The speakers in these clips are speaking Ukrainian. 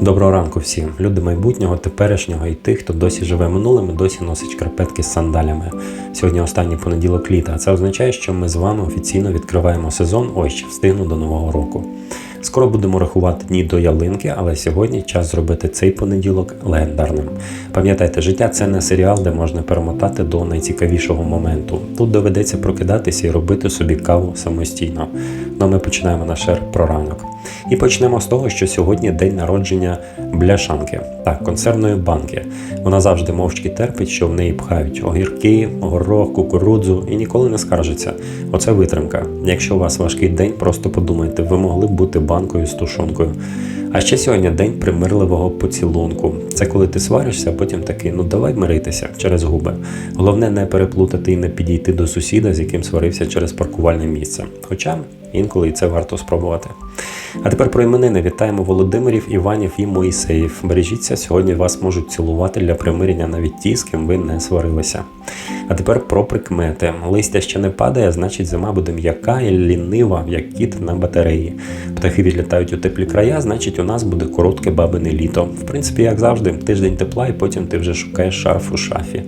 Доброго ранку всім, люди майбутнього, теперішнього і тих, хто досі живе минулим і досі носить шкарпетки з сандалями. Сьогодні останній понеділок літа. Це означає, що ми з вами офіційно відкриваємо сезон. Ось ще встигну до нового року. Скоро будемо рахувати дні до ялинки, але сьогодні час зробити цей понеділок легендарним. Пам'ятайте, життя це не серіал, де можна перемотати до найцікавішого моменту. Тут доведеться прокидатися і робити собі каву самостійно. Ну ми починаємо наш ер про ранок. І почнемо з того, що сьогодні день народження бляшанки, так, консервної банки. Вона завжди мовчки терпить, що в неї пхають огірки, горох, кукурудзу і ніколи не скаржиться. Оце витримка. Якщо у вас важкий день, просто подумайте, ви могли б бути банкою з тушонкою. А ще сьогодні день примирливого поцілунку. Це коли ти сваришся, а потім такий, ну давай миритися через губи. Головне не переплутати і не підійти до сусіда, з яким сварився через паркувальне місце. Хоча інколи і це варто спробувати. А тепер про іменини вітаємо Володимирів, Іванів і Моїсеїв. Бережіться, сьогодні вас можуть цілувати для примирення навіть ті, з ким ви не сварилися. А тепер про прикмети. Листя ще не падає, значить зима буде м'яка і лінива, як кіт на батареї. Птахи відлітають у теплі края, значить у нас буде коротке бабине літо. В принципі, як завжди, тиждень тепла, і потім ти вже шукаєш шарф у шафі.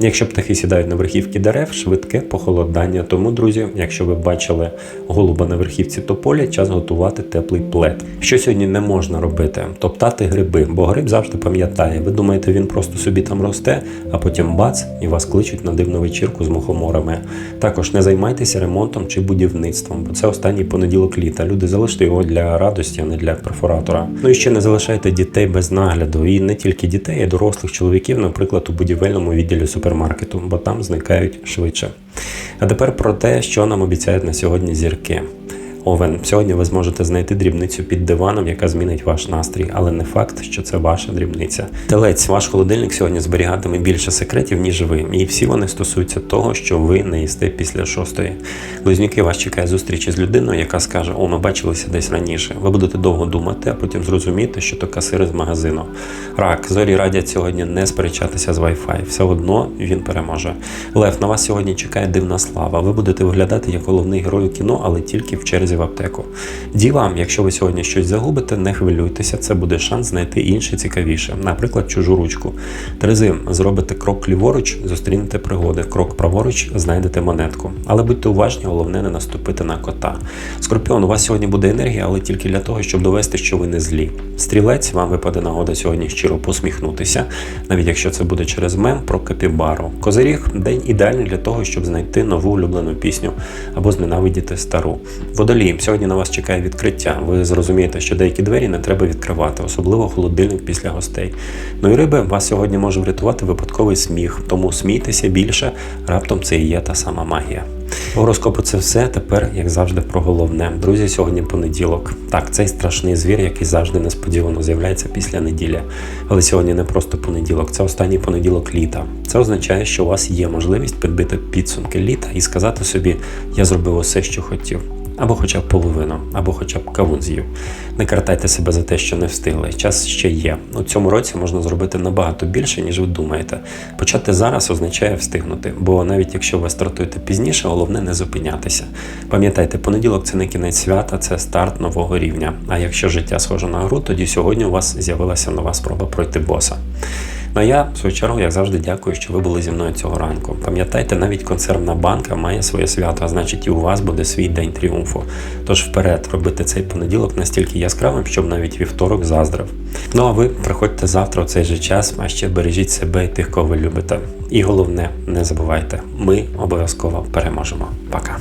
Якщо птахи сідають на верхівки дерев, швидке похолодання. Тому, друзі, якщо ви бачили голуба на верхівці тополі, час готувати теплий плед. Що сьогодні не можна робити? Топтати гриби, бо гриб завжди пам'ятає. Ви думаєте, він просто собі там росте, а потім бац, і вас кличуть на дивну вечірку з мухоморами. Також не займайтеся ремонтом чи будівництвом, бо це останній понеділок літа. Люди залиште його для радості, а не для перфоратора. Ну і ще не залишайте дітей без нагляду. І не тільки дітей, а дорослих чоловіків, наприклад, у будівельному відділі супермаркету, бо там зникають швидше. А тепер про те, що нам обіцяють на сьогодні зірки. Овен, сьогодні ви зможете знайти дрібницю під диваном, яка змінить ваш настрій, але не факт, що це ваша дрібниця. Телець, ваш холодильник сьогодні зберігатиме більше секретів, ніж ви, і всі вони стосуються того, що ви не їсте після шостої. Близнюки вас чекає зустрічі з людиною, яка скаже: О, ми бачилися десь раніше. Ви будете довго думати, а потім зрозуміти, що то касири з магазину. Рак, зорі радять сьогодні не сперечатися з Wi-Fi. Все одно він переможе. Лев, на вас сьогодні чекає дивна слава. Ви будете виглядати як головний герой у кіно, але тільки в черзі в аптеку. Дівам, якщо ви сьогодні щось загубите, не хвилюйтеся, це буде шанс знайти інше цікавіше, наприклад, чужу ручку. Терези, зробите крок ліворуч, зустрінете пригоди, крок праворуч, знайдете монетку. Але будьте уважні, головне не наступити на кота. Скорпіон, у вас сьогодні буде енергія, але тільки для того, щоб довести, що ви не злі. Стрілець, вам випаде нагода сьогодні щиро посміхнутися, навіть якщо це буде через мем про капібару. Козиріг день ідеальний для того, щоб знайти нову улюблену пісню або зненавидіти стару. Водолій, сьогодні на вас чекає відкриття. Ви зрозумієте, що деякі двері не треба відкривати, особливо холодильник після гостей. Ну і риби вас сьогодні може врятувати випадковий сміх, тому смійтеся більше, раптом це і є та сама магія. Гороскопу це все. Тепер, як завжди, про головне. Друзі, сьогодні понеділок. Так, цей страшний звір, який завжди несподівано з'являється після неділі. Але сьогодні не просто понеділок, це останній понеділок літа. Це означає, що у вас є можливість підбити підсумки літа і сказати собі, я зробив усе, що хотів. Або хоча б половину, або хоча б кавун. Не картайте себе за те, що не встигли. Час ще є. У цьому році можна зробити набагато більше, ніж ви думаєте. Почати зараз означає встигнути, бо навіть якщо ви стартуєте пізніше, головне не зупинятися. Пам'ятайте, понеділок це не кінець свята, це старт нового рівня. А якщо життя схоже на гру, тоді сьогодні у вас з'явилася нова спроба пройти боса. Ну а я, в свою чергу, як завжди, дякую, що ви були зі мною цього ранку. Пам'ятайте, навіть консервна банка має своє свято, а значить і у вас буде свій день тріумфу. Тож вперед, робити цей понеділок настільки яскравим, щоб навіть вівторок заздрив. Ну а ви приходьте завтра у цей же час, а ще бережіть себе і тих, кого ви любите. І головне, не забувайте, ми обов'язково переможемо. Пока.